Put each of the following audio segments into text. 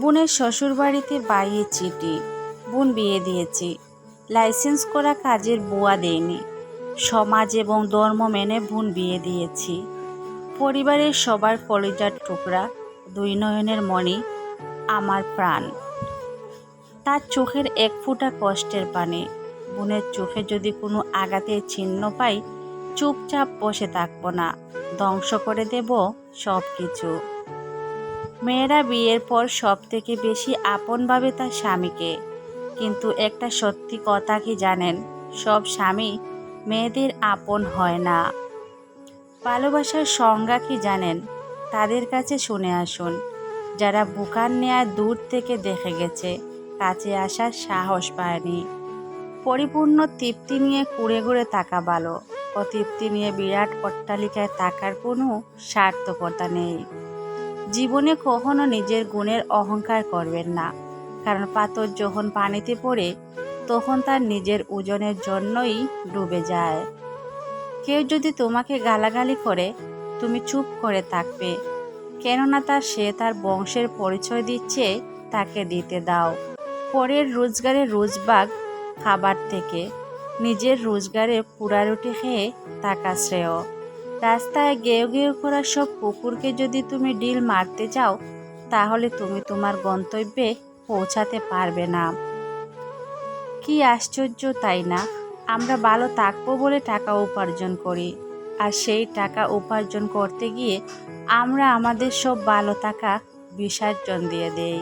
বোনের শ্বশুরবাড়িতে বাইয়ে চিঠি। বোন বিয়ে দিয়েছি। লাইসেন্স করা কাজের বুয়া দেয়নি। সমাজ এবং ধর্ম মেনে বোন বিয়ে দিয়েছি। পরিবারের সবার কলিজার টুকরা দুই নয়নের মণি আমার প্রাণ। তার চোখের এক ফুটা কষ্টের পানে। বোনের চোখে যদি কোনো আঘাতের চিহ্ন পাই, চুপচাপ বসে থাকব না। ধ্বংস করে দেব সব কিছু মেয়েরা বিয়ের পর সব থেকে বেশি আপন ভাবে তার স্বামীকে। কিন্তু একটা সত্যি কথা কি জানেন? সব স্বামী মেয়েদের আপন হয় না। ভালোবাসার সংজ্ঞা কি জানেন? তাদের কাছে শুনে আসুন। যারা বুকান নেয়ার দূর থেকে দেখে গেছে, কাছে আসার সাহস পায়নি। পরিপূর্ণ তৃপ্তি নিয়ে কুড়ে ঘুরে থাকা ভালো। অতৃপ্তি নিয়ে বিরাট অট্টালিকায় তাকার কোনো সার্থকতা নেই। জীবনে কখনো নিজের গুণের অহংকার করবেন না। কারণ পাথর যখন পানিতে পড়ে, তখন তার নিজের ওজনের জন্যই ডুবে যায়। কেউ যদি তোমাকে গালাগালি করে, তুমি চুপ করে থাকবে। কেননা তার সে তার বংশের পরিচয় দিচ্ছে, তাকে দিতে দাও। পরের রোজগারে রোজবাগ খাবার থেকে, নিজের রোজগারে পুরা রুটি খেয়ে থাকা শ্রেয়। রাস্তায় গেও গেও করা সব কুকুরকে যদি তুমি ডিল মারতে চাও, তাহলে তুমি তোমার গন্তব্যে পৌঁছাতে পারবে না। কি আশ্চর্য তাই না? আমরা ভালো থাকব বলে টাকা উপার্জন করি। আর সেই টাকা উপার্জন করতে গিয়ে আমরা আমাদের সব ভালো থাকা বিসর্জন দিয়ে দেই।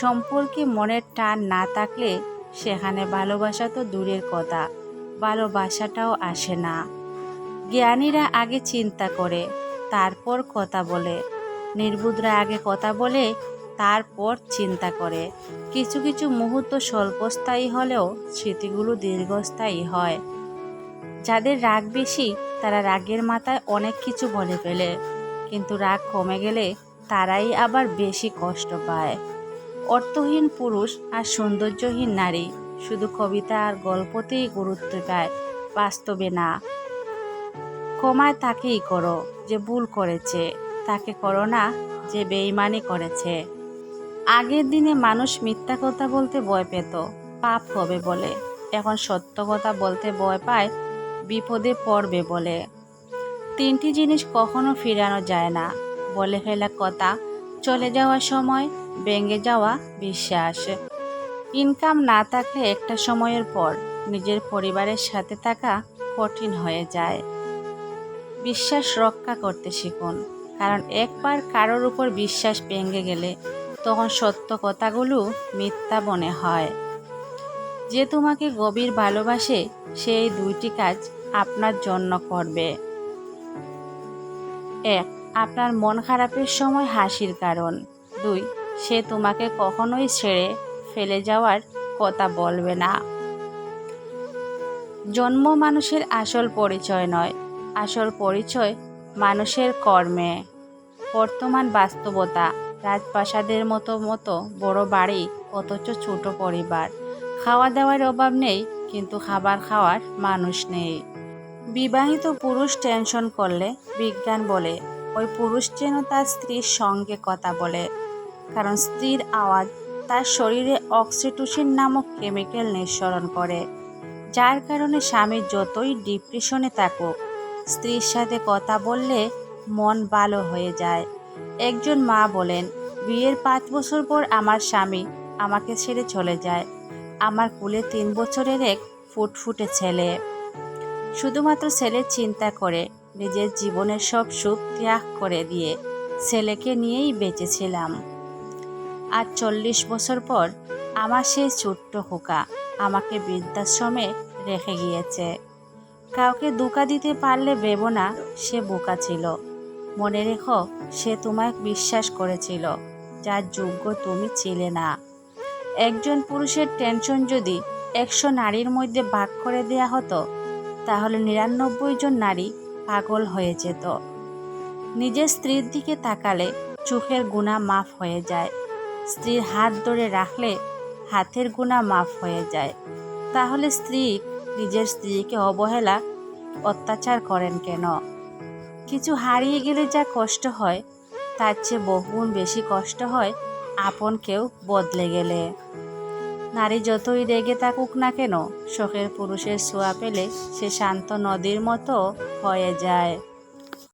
সম্পর্কে মনের টান না থাকলে সেখানে ভালোবাসা তো দূরের কথা, ভালোবাসাটাও আসে না। জ্ঞানীরা আগে চিন্তা করে, তারপর কথা বলে। নির্বুধরা আগে কথা বলে, তারপর চিন্তা করে। কিছু কিছু মুহূর্ত স্বল্পস্থায়ী হলেও স্মৃতিগুলো দীর্ঘস্থায়ী হয়। যাদের রাগ বেশি, তারা রাগের মাথায় অনেক কিছু বলে ফেলে। কিন্তু রাগ কমে গেলে তারাই আবার বেশি কষ্ট পায়। অর্থহীন পুরুষ আর সৌন্দর্যহীন নারী শুধু কবিতা আর গল্পতেই গুরুত্ব পায়, বাস্তবে না। ক্ষমায় তাকেই করো যে ভুল করেছে। তাকে করো না যে বেইমানি করেছে। আগের দিনে মানুষ মিথ্যা কথা বলতে ভয় পেত, পাপ হবে বলে। এখন সত্য কথা বলতে ভয় পায়, বিপদে পড়বে বলে। তিনটি জিনিস কখনো ফিরানো যায় না। বলে ফেলা কথা, চলে যাওয়ার সময় ভেঙে যাওয়া বিশ্বাস। ইনকাম না থাকলে একটা সময়ের পর নিজের পরিবারের সাথে থাকা কঠিন হয়ে যায়। বিশ্বাস রক্ষা করতে শিখুন। কারণ একবার কারোর উপর বিশ্বাস ভেঙে গেলে তখন সত্য কথাগুলো মিথ্যা মনে হয়। যে তোমাকে গভীর ভালোবাসে সেই দুইটি কাজ আপনার জন্য করবে। এক, আপনার মন খারাপের সময় হাসির কারণ। দুই, সে তোমাকে কখনোই ছেড়ে ফেলে যাওয়ার কথা বলবে না। জন্ম মানুষের আসল পরিচয় নয়। আসল পরিচয় মানুষের কর্মে। বর্তমান বাস্তবতা, রাজপ্রাসাদের মতো মতো বড় বাড়ি, অথচ ছোট পরিবার। খাওয়া দাওয়ার অভাব নেই, কিন্তু খাবার খাওয়ার মানুষ নেই। বিবাহিত পুরুষ টেনশন করলে বিজ্ঞান বলে, ওই পুরুষ যেন তার স্ত্রীর সঙ্গে কথা বলে। কারণ স্ত্রীর আওয়াজ তার শরীরে অক্সিটোসিন নামক কেমিক্যাল নিঃসরণ করে, যার কারণে স্বামী যতই ডিপ্রেশনে থাকুক স্ত্রীর সাথে কথা বললে মন ভালো হয়ে যায়। একজন মা বলেন, বিয়ের পাঁচ বছর পর আমার স্বামী আমাকে ছেড়ে চলে যায়। আমার কুলে তিন বছরের এক ফুটফুটে ছেলে। শুধুমাত্র ছেলের চিন্তা করে, নিজের জীবনের সব সুখ ত্যাগ করে দিয়ে ছেলেকে নিয়েই বেঁচেছিলাম। আর চল্লিশ বছর পর আমার সেই ছোট্ট খোকা আমাকে বৃদ্ধাশ্রমে রেখে গিয়েছে। কাউকে দুকা দিতে পারলে ভেবো না, সে বোকা ছিল। মনে রেখো, সে তোমায় বিশ্বাস করেছিল, যার যোগ্য তুমি ছিলে না। একজন পুরুষের টেনশন যদি একশো নারীর মধ্যে ভাগ করে দেয়া হতো, তাহলে নিরানব্বই জন নারী পাগল হয়ে যেত। নিজের স্ত্রীর দিকে তাকালে চোখের গুণা মাফ হয়ে যায়। স্ত্রীর হাত ধরে রাখলে হাতের গুণা মাফ হয়ে যায়। তাহলে স্ত্রী নিজের স্ত্রীকে অবহেলা, অত্যাচার করেন কেন? কিছু হারিয়ে গেলে যা কষ্ট হয়, তার চেয়ে বহুগুণ বেশি কষ্ট হয় আপন কেউ বদলে গেলে। নারী যতই রেগে থাকুক না কেন, শোকের পুরুষের ছোঁয়া পেলে সে শান্ত নদীর মতো হয়ে যায়।